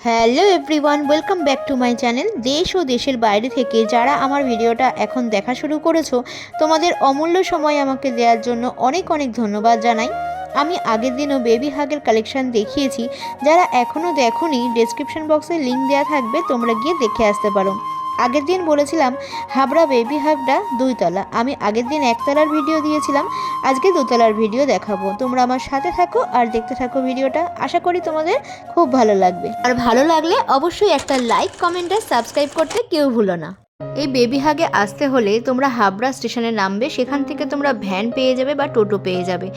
Hello everyone, welcome back to my channel. দেশ ও দেশের বাইরে থেকে যারা আমার ভিডিওটা এখন দেখা শুরু করেছ, তোমাদের অমূল্য সময় আমাকে দেওয়ার জন্য অনেক অনেক ধন্যবাদ জানাই। আমি আগের দিনও বেবি হাগের কালেকশান দেখিয়েছি, যারা এখনও দেখোনি ডেসক্রিপশন বক্সে লিঙ্ক দেওয়া থাকবে, তোমরা গিয়ে দেখে আসতে পারো। আগের দিন বলেছিলাম, হাবড়া বেবি হাগটা দুইতলা। আমি আগের দিন একতলার ভিডিও দিয়েছিলাম, আজকে দুতলার ভিডিও দেখাবো। তোমরা আমার সাথে থাকো আর দেখতে থাকো ভিডিওটা আশা করি তোমাদের খুব ভালো লাগবে। আর ভালো লাগলে অবশ্যই একটা লাইক কমেন্ট আর সাবস্ক্রাইব করতে কেউ ভুলো না। এই বেবি হাগে আসতে হলে তোমরা হাবড়া স্টেশনে নামবে, সেখান থেকে তোমরা ভ্যান পেয়ে যাবে বা টোটো পেয়ে যাবে।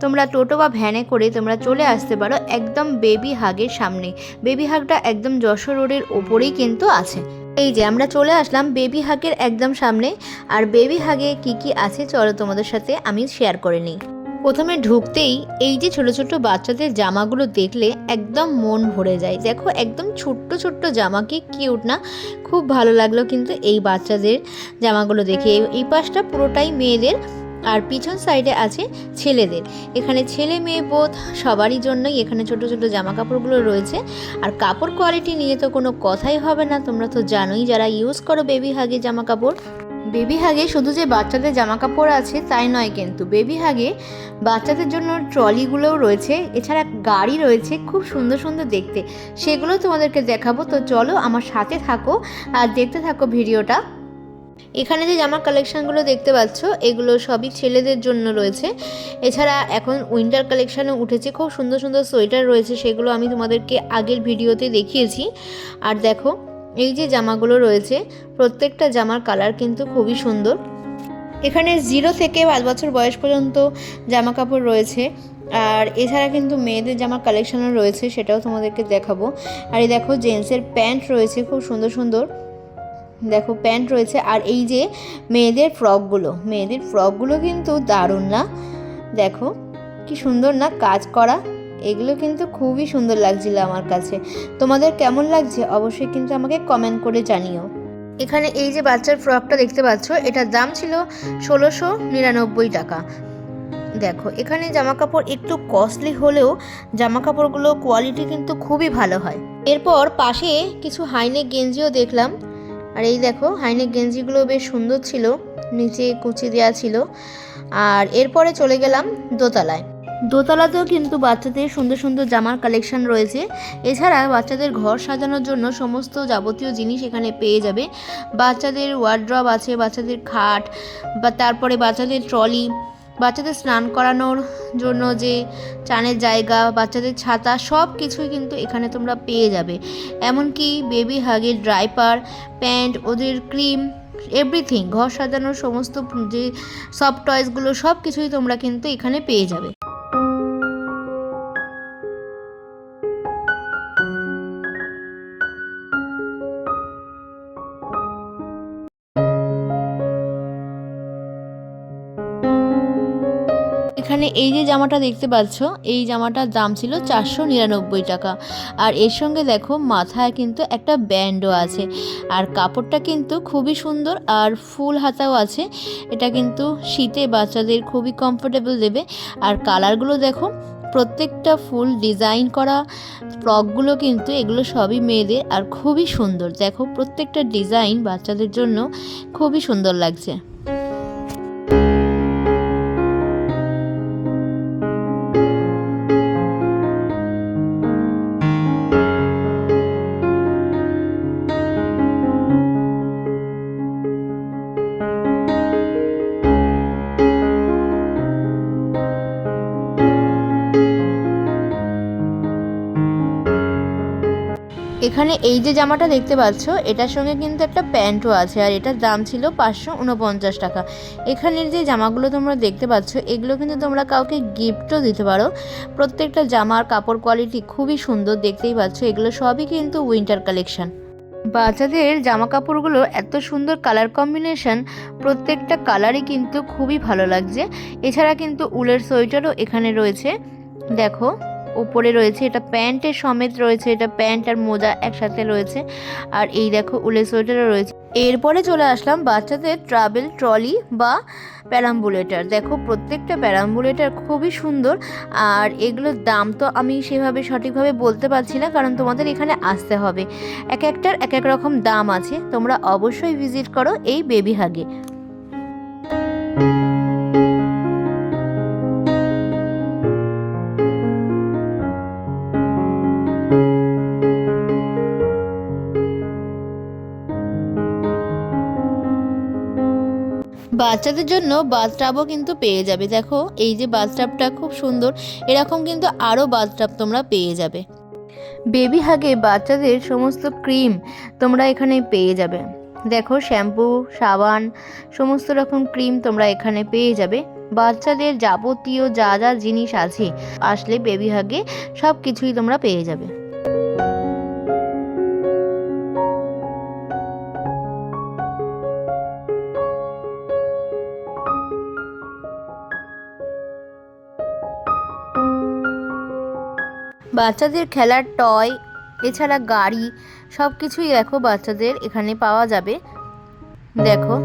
তোমরা টোটো বা ভ্যানে করে তোমরা চলে আসতে পারো একদম বেবি হাগের সামনে। বেবি হাগটা একদম যশোর রোডের ওপরেই কিন্তু আছে। এই যে আমরা চলে আসলাম বেবি হাগের একদম সামনে। আর বেবি হাগে কি কি আছে চলো তোমাদের সাথে আমি শেয়ার করে নিই। প্রথমে ঢুকতেই এই যে ছোট ছোট বাচ্চাদের জামাগুলো দেখলে একদম মন ভরে যায়। দেখো একদম ছোট্ট ছোট্ট জামা, কি কিউট না? খুব ভালো লাগল কিন্তু এই বাচ্চাদের জামাগুলো দেখে। এই- পাশটা পুরোটাই মেয়েদের আর পিছন সাইডে আছে ছেলেদের। এখানে ছেলে, মেয়ে বোধ সবারই জন্যই এখানে ছোট ছোট জামা কাপড়গুলো রয়েছে। আর কাপড় কোয়ালিটি নিয়ে তো কোনো কথাই হবে না, তোমরা তো জানোই যারা ইউজ করো বেবি হাগে জামা কাপড় বেবি হাগে শুধু যে বাচ্চাদের জামা কাপড় আছে তাই নয় কিন্তু বেবি হাগে বাচ্চাদের জন্য ট্রলিগুলোও রয়েছে, এছাড়া গাড়ি রয়েছে খুব সুন্দর সুন্দর দেখতে। সেগুলো তোমাদেরকে দেখাবো, তো চলো আমার সাথে থাকো আর দেখতে থাকো ভিডিওটা। এখানে যে জামার কালেকশানগুলো দেখতে পাচ্ছ, এগুলো সবই ছেলেদের জন্য রয়েছে। এছাড়া এখন উইন্টার কালেকশানও উঠেছে, খুব সুন্দর সুন্দর সোয়েটার রয়েছে, সেগুলো আমি তোমাদেরকে আগের ভিডিওতে দেখিয়েছি। আর দেখো, এই যে জামাগুলো রয়েছে, প্রত্যেকটা জামার কালার কিন্তু খুবই সুন্দর। এখানে জিরো থেকে পাঁচ বছর বয়স পর্যন্ত জামা কাপড় রয়েছে। আর এছাড়া কিন্তু মেয়েদের জামার কালেকশনও রয়েছে, সেটাও তোমাদেরকে দেখাবো। আর এই দেখো জেন্টসের প্যান্ট রয়েছে, খুব সুন্দর সুন্দর। দেখো প্যান্ট রয়েছে। আর এই যে মেয়েদের ফ্রকগুলো মেয়েদের ফ্রকগুলো কিন্তু দারুণ না। দেখো, কি সুন্দর না কাজ করা। এগুলো কিন্তু খুবই সুন্দর লাগছিল আমার কাছে। তোমাদের কেমন লাগছে? অবশ্যই কিন্তু আমাকে কমেন্ট করে জানিও। এখানে এই যে বাচ্চার ফ্রকটা দেখতে পাচ্ছ, এটার দাম ছিল ষোলোশো নিরানব্বই টাকা। দেখো, এখানে জামা কাপড় একটু কস্টলি হলেও জামা কাপড়গুলো কোয়ালিটি কিন্তু খুবই ভালো হয়। এরপর পাশে কিছু হাইনেক গেঞ্জিও দেখলাম। আর এই দেখো, হাইনেক গেঞ্জিগুলো বেশ সুন্দর ছিল, নিচে কুচি দেওয়া ছিল। আর এরপরে চলে গেলাম দোতলায়। দোতলাতেও কিন্তু বাচ্চাদের সুন্দর সুন্দর জামার কালেকশন রয়েছে। এছাড়া বাচ্চাদের ঘর সাজানোর জন্য সমস্ত যাবতীয় জিনিস এখানে পেয়ে যাবে। বাচ্চাদের ওয়ার্ড্রপ আছে, বাচ্চাদের খাট, বা তারপরে বাচ্চাদের ট্রলি বাচ্চাদের স্নান করানোর জন্য যে চানের জায়গা বাচ্চাদের ছাতা সব কিছুই কিন্তু এখানে তোমরা পেয়ে যাবে। এমনকি বেবি হাগের ড্রাইপার প্যান্ট ওদের ক্রিম এভরিথিং ঘর সাজানোর সমস্ত যে সফট টয়েসগুলো সব কিছুই তোমরা কিন্তু এখানে পেয়ে যাবে। এই যে জামাটা দেখতে পাচ্ছ, এই জামাটার দাম ছিল চারশো নিরানব্বই টাকা। আর এর সঙ্গে দেখো মাথায় কিন্তু একটা ব্যান্ডও আছে। আর কাপড়টা কিন্তু খুবই সুন্দর আর ফুল হাতাও আছে। এটা কিন্তু শীতে বাচ্চাদের খুবই কমফোর্টেবল দেবে। আর কালারগুলো দেখো, প্রত্যেকটা ফুল ডিজাইন করা ফ্রকগুলো কিন্তু এগুলো সবই মেয়েদের আর খুবই সুন্দর। দেখো প্রত্যেকটা ডিজাইন বাচ্চাদের জন্য খুবই সুন্দর লাগছে। এখানে এই যে জামাটা দেখতে পাচ্ছ, এটার সঙ্গে কিন্তু একটা প্যান্টও আছে আর এটার দাম ছিল পাঁচশো উনপঞ্চাশ টাকা। এখানের যে জামাগুলো তোমরা দেখতে পাচ্ছ, এগুলো কিন্তু তোমরা কাউকে গিফটও দিতে পারো। প্রত্যেকটা জামার কাপড় কোয়ালিটি খুবই সুন্দর দেখতেই পাচ্ছ, এগুলো সবই কিন্তু উইন্টার কালেকশন। বাচ্চাদের জামা কাপড়গুলো এত সুন্দর কালার কম্বিনেশন, প্রত্যেকটা কালারই কিন্তু খুবই ভালো লাগছে। এছাড়া কিন্তু উলের সোয়েটারও এখানে রয়েছে। দেখো উপরে রয়েছে, এটা প্যান্টের সমেত রয়েছে, এটা প্যান্ট আর মোজা একসাথে রয়েছে। আর এই দেখো উলের সোয়েটারও রয়েছে। এরপরে চলে আসলাম বাচ্চাদের ট্রাভেল ট্রলি বা প্যারাম্বুলেটার দেখো প্রত্যেকটা প্যারাম্বুলেটার খুবই সুন্দর, আর এগুলোর দাম তো আমি সেভাবে সঠিকভাবে বলতে পারছি না, কারণ তোমাদের এখানে আসতে হবে। এক একটার এক এক রকম দাম আছে, তোমরা অবশ্যই ভিজিট করো এই বেবি হাগে বাচ্চাদের জন্য বাথটাবও কিন্তু পেয়ে যাবে। দেখো, এই যে বাথটাবটা খুব সুন্দর, এরকম কিন্তু আরও বাথটাব তোমরা পেয়ে যাবে। বেবি হাগে বাচ্চাদের সমস্ত ক্রিম তোমরা এখানে পেয়ে যাবে। দেখো শ্যাম্পু সাবান, সমস্ত রকম ক্রিম তোমরা এখানে পেয়ে যাবে। বাচ্চাদের যাবতীয় যা যা জিনিস আছে, আসলে বেবি হাগে সব কিছুই তোমরা পেয়ে যাবে। বাচ্চাদের খেলার টয় এছাড়া গাড়ি সব কিছুই দেখো বাচ্চাদের এখানে পাওয়া যাবে। দেখো।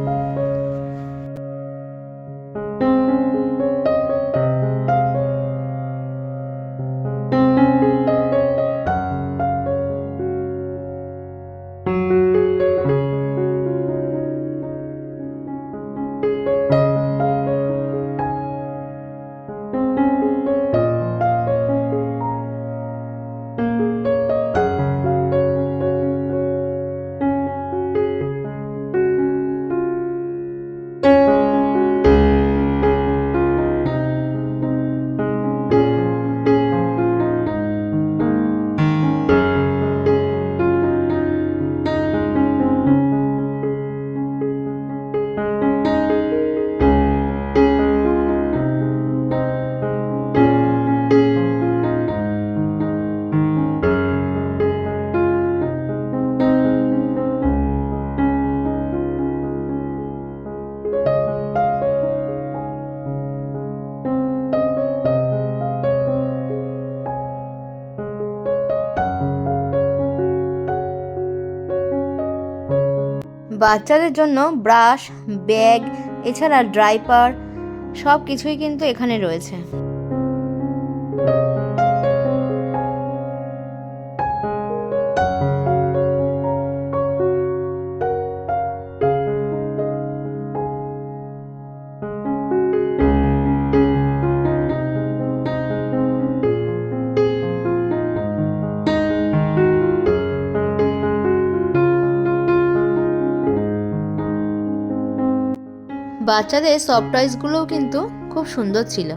বাচ্চাদের জন্য ব্রাশ ব্যাগ এছাড়া ড্রাইপার সব কিছুই কিন্তু এখানে রয়েছে। বাচ্চাদের সফট টয়েসগুলোও কিন্তু খুব সুন্দর ছিল।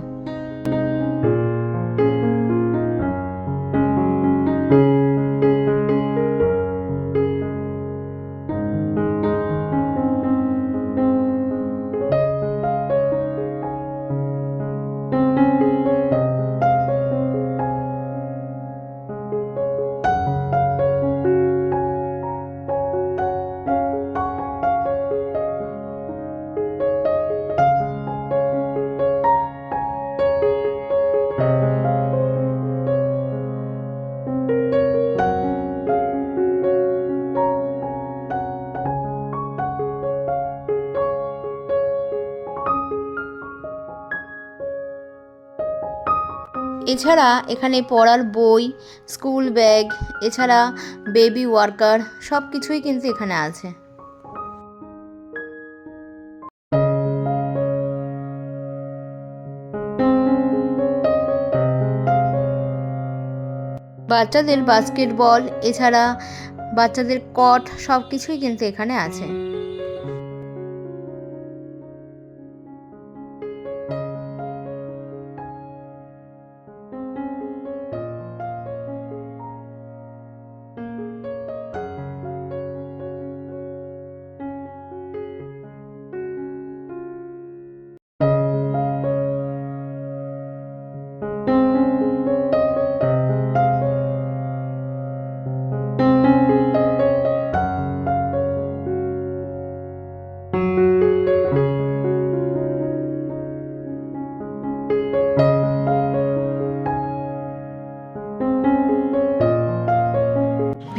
এছাড়া এখানে পড়ার বই, স্কুল ব্যাগ, এছাড়া বেবি ওয়ার্কার সব কিছুই কিন্তু এখানে আছে। বাচ্চাদের বাস্কেটবল, এছাড়া বাচ্চাদের কট সব কিছুই কিন্তু এখানে আছে।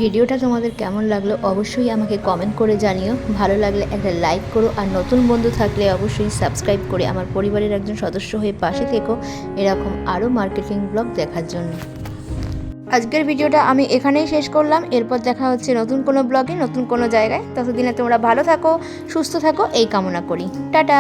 ভিডিওটা তোমাদের কেমন লাগল অবশ্যই আমাকে কমেন্ট করে জানিও। ভালো লাগলে একটা লাইক করো আর নতুন বন্ধু থাকলে অবশ্যই সাবস্ক্রাইব করে আমার পরিবারের একজন সদস্য হয়ে পাশে থেকো। এরকম আরও মার্কেটিং ব্লগ দেখার জন্য। আজকের ভিডিওটা আমি এখানেই শেষ করলাম। এরপর দেখা হচ্ছে নতুন কোনো ব্লগে নতুন কোনো জায়গায়। ততদিনে তোমরা ভালো থাকো, সুস্থ থাকো, এই কামনা করি। টাটা!